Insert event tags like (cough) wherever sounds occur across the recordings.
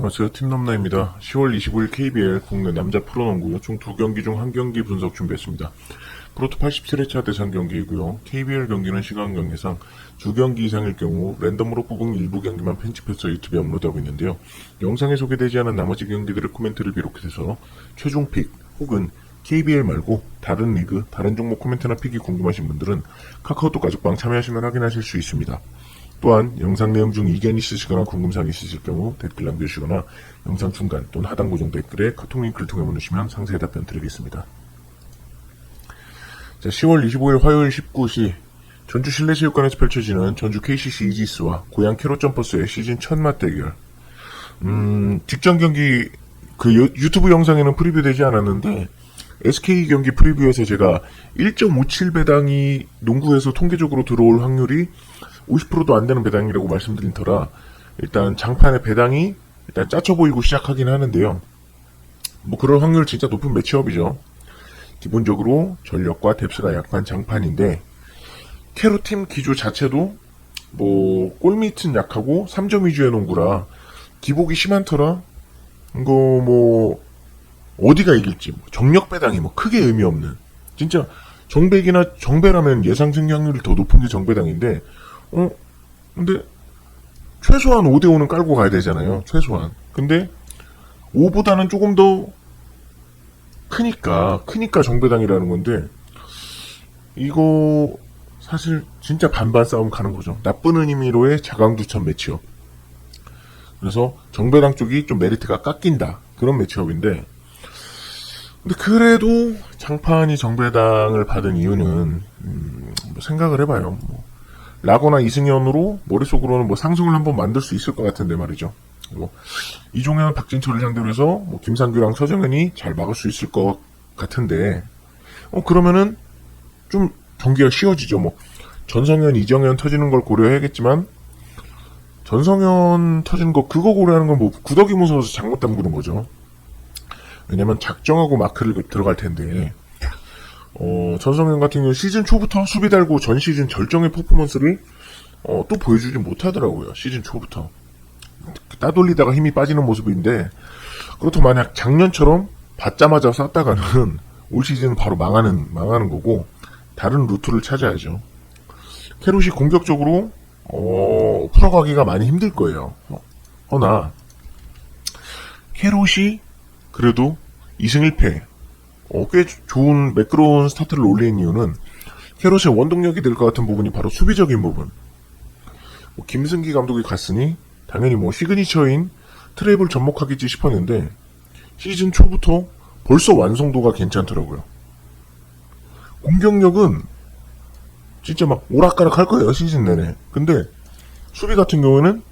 안녕하세요. 팀넘나입니다. 10월 25일 KBL 국내 남자 프로농구 총 두 경기 중 한 경기 분석 준비했습니다. 프로토 87회차 대상 경기이고요. KBL 경기는 시간 관계상 두 경기 이상일 경우 랜덤으로 뽑은 일부 경기만 편집해서 유튜브에 업로드하고 있는데요. 영상에 소개되지 않은 나머지 경기들의 코멘트를 비롯해서 최종 픽 혹은 KBL 말고 다른 리그, 다른 종목 코멘트나 픽이 궁금하신 분들은 카카오톡 가족방 참여하시면 확인하실 수 있습니다. 또한 영상 내용 중 이견 있으시거나 궁금사항 있으실 경우 댓글 남겨주시거나 영상 중간 또는 하단 고정 댓글에 카톡 링크를 통해 보내주시면 상세히 답변 드리겠습니다. 자, 10월 25일 화요일 19시 전주 실내체육관에서 펼쳐지는 전주 KCC 이지스와 고양 캐롯 점퍼스의 시즌 첫 맞대결. 음, 직전 경기 그 유- 유튜브 영상에는 프리뷰되지 않았는데 SK 경기 프리뷰에서 제가 1.57 배당이 농구에서 통계적으로 들어올 확률이 50%도 안 되는 배당이라고 말씀드린 터라 일단 장판의 배당이 일단 짜쳐 보이고 시작하긴 하는데요. 뭐 그럴 확률 진짜 높은 매치업이죠. 기본적으로 전력과 뎁스가 약한 장판인데 캐로팀 기조 자체도 뭐 골밑은 약하고 3점 위주의 농구라 기복이 심한 터라 이거 뭐 어디가 이길지 뭐 정력 배당이 뭐 크게 의미 없는 진짜 정배기나 정배라면 예상 승리 확률이 더 높은 게 정배당인데 어? 근데 최소한 5대 5는 깔고 가야 되잖아요. 최소한. 근데 5보다는 조금 더 크니까 크니까 정배당이라는 건데 이거 사실 진짜 반반 싸움 가는 거죠. 나쁜 의미로의 자강두천 매치업. 그래서 정배당 쪽이 좀 메리트가 깎인다. 그런 매치업인데 근데 그래도 장판이 정배당을 받은 이유는 음, 뭐 생각을 해봐요. 뭐, 라거나 이승현으로 머릿속으로는 뭐 상승을 한번 만들 수 있을 것 같은데 말이죠. 뭐, 이종현, 박진철을 상대로 해서 뭐 김상규랑 서정현이 잘 막을 수 있을 것 같은데 어 그러면은 좀 경기가 쉬워지죠. 뭐 전성현, 이정현 터지는 걸 고려해야겠지만 전성현 터지는 거 그거 고려하는 건 뭐 구더기 무서워서 잘못 담그는 거죠. 왜냐면 작정하고 마크를 들어갈 텐데 어, 전성현 같은 경우 시즌 초부터 수비 달고 전 시즌 절정의 퍼포먼스를 어, 또 보여주지 못하더라고요. 시즌 초부터 따돌리다가 힘이 빠지는 모습인데 그렇다고 만약 작년처럼 받자마자 쐈다가는 (laughs) 올 시즌 바로 망하는 망하는 거고 다른 루트를 찾아야죠. 캐롯이 공격적으로 어, 풀어가기가 많이 힘들 거예요. 어, 허나 캐롯이 그래도 2승 1패 어, 꽤 조- 좋은 매끄러운 스타트를 올린 이유는 캐롯의 원동력이 될 것 같은 부분이 바로 수비적인 부분. 뭐 김승기 감독이 갔으니 당연히 뭐 시그니처인 트랩을 접목하겠지 싶었는데 시즌 초부터 벌써 완성도가 괜찮더라고요. 공격력은 진짜 막 오락가락 할 거예요 시즌 내내. 근데 수비 같은 경우에는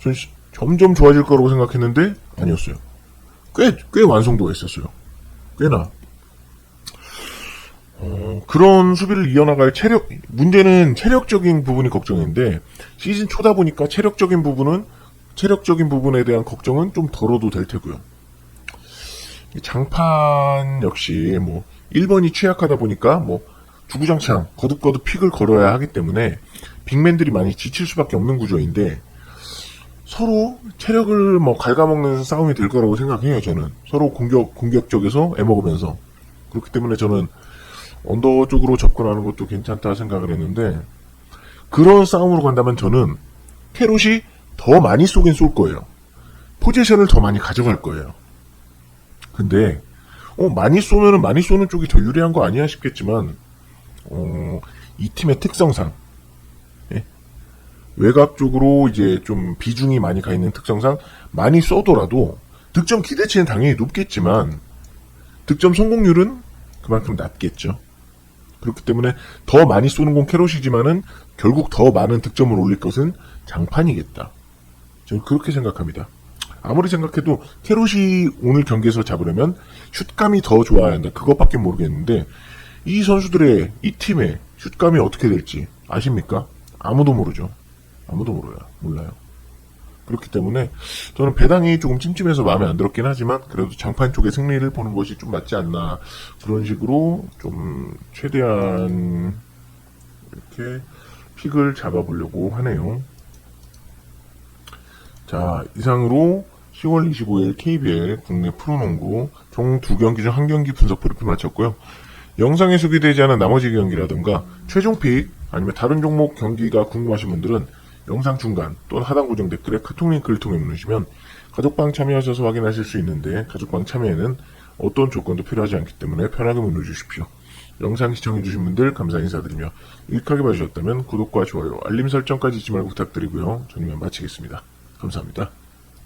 전 시- 점점 좋아질 거라고 생각했는데 아니었어요. 꽤, 꽤 완성도가 있었어요. 꽤나. 어, 그런 수비를 이어나갈 체력, 문제는 체력적인 부분이 걱정인데, 시즌 초다 보니까 체력적인 부분은, 체력적인 부분에 대한 걱정은 좀 덜어도 될 테고요. 이 장판 역시 뭐, 1번이 취약하다 보니까 뭐, 주구장창 거듭거듭 픽을 걸어야 하기 때문에, 빅맨들이 많이 지칠 수밖에 없는 구조인데, 서로 체력을 뭐 갉아먹는 싸움이 될 거라고 생각해요, 저는. 서로 공격, 공격 쪽에서 애먹으면서. 그렇기 때문에 저는 언더 쪽으로 접근하는 것도 괜찮다 생각을 했는데, 그런 싸움으로 간다면 저는 캐롯이 더 많이 쏘긴 쏠 거예요. 포지션을 더 많이 가져갈 거예요. 근데, 어, 많이 쏘면은 많이 쏘는 쪽이 더 유리한 거 아니야 싶겠지만, 어, 이 팀의 특성상, 외곽 쪽으로 이제 좀 비중이 많이 가 있는 특성상 많이 쏘더라도 득점 기대치는 당연히 높겠지만 득점 성공률은 그만큼 낮겠죠. 그렇기 때문에 더 많이 쏘는 건 캐롯이지만은 결국 더 많은 득점을 올릴 것은 장판이겠다. 저는 그렇게 생각합니다. 아무리 생각해도 캐롯이 오늘 경기에서 잡으려면 슛감이 더 좋아야 한다. 그것밖에 모르겠는데 이 선수들의 이 팀의 슛감이 어떻게 될지 아십니까? 아무도 모르죠. 아무도 몰라요. 몰라요. 그렇기 때문에 저는 배당이 조금 찜찜해서 마음에 안 들었긴 하지만 그래도 장판 쪽의 승리를 보는 것이 좀 맞지 않나 그런 식으로 좀 최대한 이렇게 픽을 잡아보려고 하네요. 자 이상으로 10월 25일 KBL 국내 프로농구 총 두 경기 중 한 경기 분석 브리핑 마쳤고요. 영상에 소개되지 않은 나머지 경기라든가 최종 픽 아니면 다른 종목 경기가 궁금하신 분들은 영상 중간 또는 하단 고정 댓글에 카톡 링크를 통해 누르시면 가족방 참여하셔서 확인하실 수 있는데 가족방 참여에는 어떤 조건도 필요하지 않기 때문에 편하게 문의 주십시오. 영상 시청해주신 분들 감사 인사드리며 유익하게 봐주셨다면 구독과 좋아요, 알림 설정까지 잊지 말고 부탁드리고요. 저는 마치겠습니다. 감사합니다.